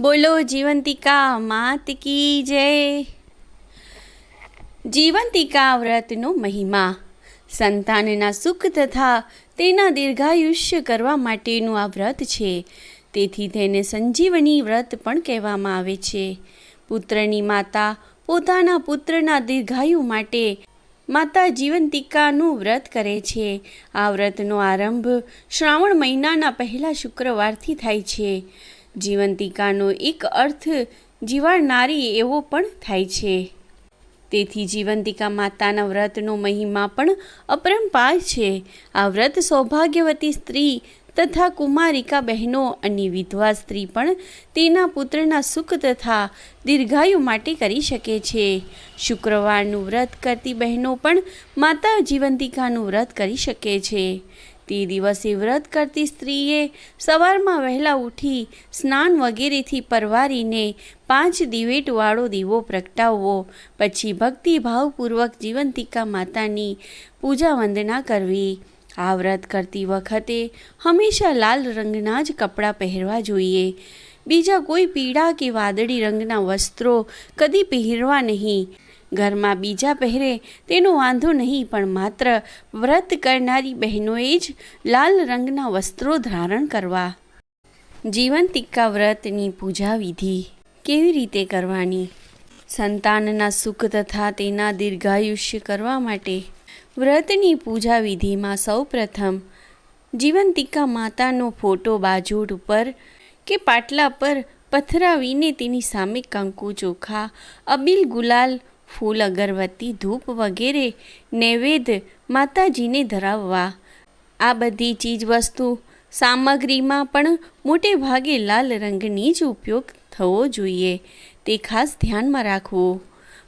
બોલો જીવંતિકા માત કી જય. જીવંતિકા વ્રતનો મહિમા, સંતાનના સુખ તથા તેના દીર્ઘાયુષ્ય કરવા માટેનું આ વ્રત છે. તેથી તેને સંજીવની વ્રત પણ કહેવામાં આવે છે. પુત્રની માતા પોતાના પુત્રના દીર્ઘાયુ માટે માતા જીવંતિકાનું વ્રત કરે છે. આ વ્રતનો આરંભ શ્રાવણ મહિનાના પહેલા શુક્રવારથી થાય છે. જીવંતિકાનો એક અર્થ જીવાડનારી એવો પણ થાય છે. તેથી જીવંતિકા માતાના વ્રતનો મહિમા પણ અપરંપાર છે. આ વ્રત સૌભાગ્યવતી સ્ત્રી તથા કુમારિકા બહેનો અને વિધવા સ્ત્રી પણ તેના પુત્રના સુખ તથા દીર્ઘાયુ માટે કરી શકે છે. શુક્રવારનું વ્રત કરતી બહેનો પણ માતા જીવંતિકાનું વ્રત કરી શકે છે. તે દિવસે વ્રત કરતી સ્ત્રીએ સવારમાં વહેલા ઉઠી સ્નાન વગેરેથી પરવારીને પાંચ દિવેટવાળો દીવો પ્રગટાવવો. પછી ભક્તિભાવપૂર્વક જીવંતિકા માતાની પૂજા વંદના કરવી. આ વ્રત કરતી વખતે હંમેશા લાલ રંગના જ કપડાં પહેરવા જોઈએ. બીજા કોઈ પીળા કે વાદળી રંગના વસ્ત્રો કદી પહેરવા નહીં. ઘરમાં બીજા પહેરે તેનો વાંધો નહીં, પણ માત્ર વ્રત કરનારી બહેનોએ જ લાલ રંગના વસ્ત્રો ધારણ કરવા. જીવંતિકા વ્રતની પૂજા વિધિ કેવી રીતે કરવાની? સંતાનના સુખ તથા તેના દીર્ઘાયુષ્ય કરવા માટે વ્રતની પૂજા વિધિમાં સૌપ્રથમ જીવંતિકા માતાનો ફોટો બાજોડ ઉપર કે પાટલા પર પથરાવીને તેની સામે કંકુ ચોખા, અબીલ ગુલાલ ફૂલ અગરબત્તી, ધૂપ વગેરે નૈવેદ્ય માતાજીને ધરાવવા. આ બધી ચીજ વસ્તુ સામગ્રીમાં પણ મોટે ભાગે લાલ રંગની જ ઉપયોગ થવો જોઈએ. તે ખાસ ધ્યાનમાં રાખવું.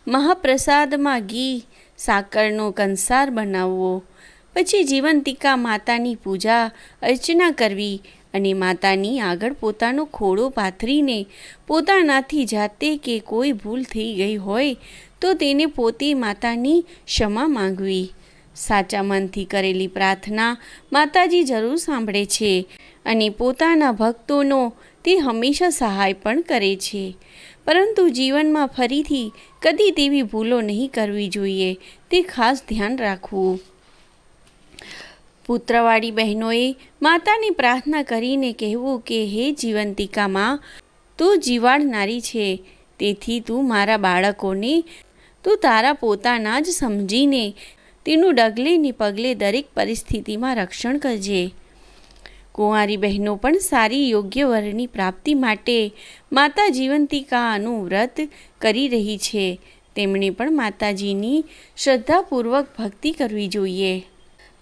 મહાપ્રસાદમાં ઘી, સાકરનો કંસાર બનાવવો. પછી જીવંતિકા માતાની પૂજા અર્ચના કરવી. અને માતાની આગળ પોતાનો ખોડો પાથરીને પોતાનાથી જાતે કે કોઈ ભૂલ થઈ ગઈ હોય તો તેને પોતે માતાની ક્ષમા માંગવી. સાચા મનથી કરેલી પ્રાર્થના માતાજી જરૂર સાંભળે છે અને પોતાના ભક્તોનો તે હંમેશા સહાય પણ કરે છે. પરંતુ જીવનમાં ફરીથી કદી તેવી ભૂલો નહીં કરવી જોઈએ, તે ખાસ ધ્યાન રાખવું. પુત્રવાળી બહેનોએ માતાની પ્રાર્થના કરીને કહેવું કે, હે જીવંતિકામાં, તું જીવાડનારી છે. તેથી તું મારા બાળકોને, તું તારા પોતાના જ સમજીને તેનું ડગલે ને પગલે દરેક પરિસ્થિતિમાં રક્ષણ કરજે. કુંવારી બહેનો પણ સારી યોગ્ય વરની પ્રાપ્તિ માટે માતા જીવંતિકાનું વ્રત કરી રહી છે. તેમણે પણ માતાજીની શ્રદ્ધાપૂર્વક ભક્તિ કરવી જોઈએ.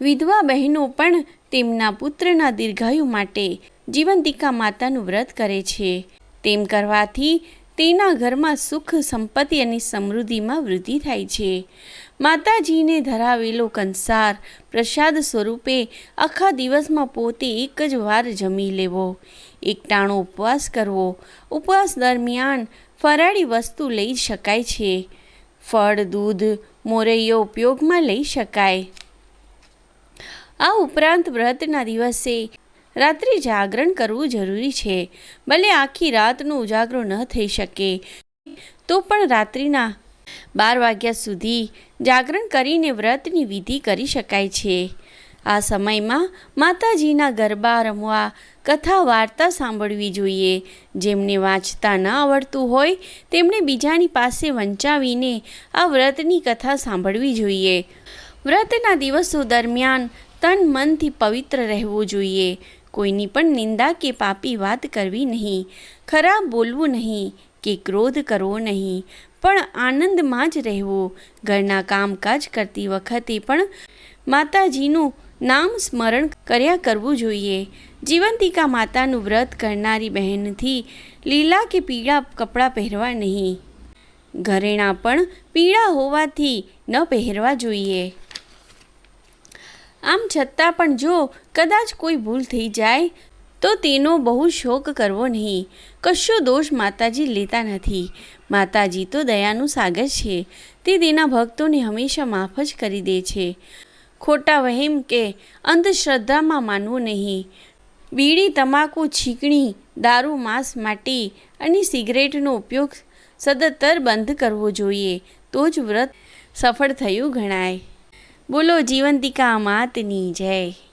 વિધવા બહેનો પણ તેમના પુત્રના દીર્ઘાયુ માટે જીવંતિકા માતાનું વ્રત કરે છે. તેમ કરવાથી તેના ઘરમાં સુખ, સંપત્તિ અને સમૃદ્ધિમાં વૃદ્ધિ થાય છે. માતાજીને ધરાવેલો કંસાર પ્રસાદ સ્વરૂપે આખા દિવસમાં પોતે એક જ વાર જમી લેવો. એકટાણો ઉપવાસ કરવો. ઉપવાસ દરમિયાન ફરાળી વસ્તુ લઈ શકાય છે. ફળ, દૂધ, મોરૈયો ઉપયોગમાં લઈ શકાય. આ ઉપરાંત વ્રતના દિવસે રાત્રે જાગરણ કરવું જરૂરી છે. ભલે આખી રાતનો ઉજાગરો ન થઈ શકે, તો પણ રાત્રિના બાર વાગ્યા સુધી જાગરણ કરીને વ્રતની વિધિ કરી શકાય છે. આ સમયમાં માતાજીના ગરબા, રમવા, કથા, વાર્તા સાંભળવી જોઈએ. જેમને વાંચતા ન આવડતું હોય તેમણે બીજાની પાસે વંચાવીને આ વ્રતની કથા સાંભળવી જોઈએ. વ્રતના દિવસો દરમિયાન તન મનથી પવિત્ર રહેવું જોઈએ. કોઈની પણ નિંદા કે પાપી વાત કરવી નહીં. ખરાબ બોલવું નહીં કે ક્રોધ કરવો નહીં. પણ આનંદમાં જ રહેવું. ઘરના કામકાજ કરતી વખતે પણ માતાજીનું નામ સ્મરણ કર્યા કરવું જોઈએ. જીવંતિકા માતાનું વ્રત કરનારી બહેનથી લીલા કે પીળા કપડાં પહેરવા નહીં. ઘરેણાં પણ પીળા હોવાથી ન પહેરવા જોઈએ. આમ છતાં પણ જો કદાચ કોઈ ભૂલ થઈ જાય, તો તેનો બહુ શોક કરવો નહીં. કશો દોષ માતાજી લેતા નથી. માતાજી તો દયાનું સાગર છે. તે તેના ભક્તોને હંમેશા માફ જ કરી દે છે. ખોટા વહેમ કે અંધશ્રદ્ધામાં માનવું નહીં. બીડી, તમાકુ, છીકણી, દારૂ, માંસ, માટી અને સિગરેટનો ઉપયોગ સદંતર બંધ કરવો જોઈએ. તો જ વ્રત સફળ થયું ગણાય. બોલો જીવંતિકા માતની જય.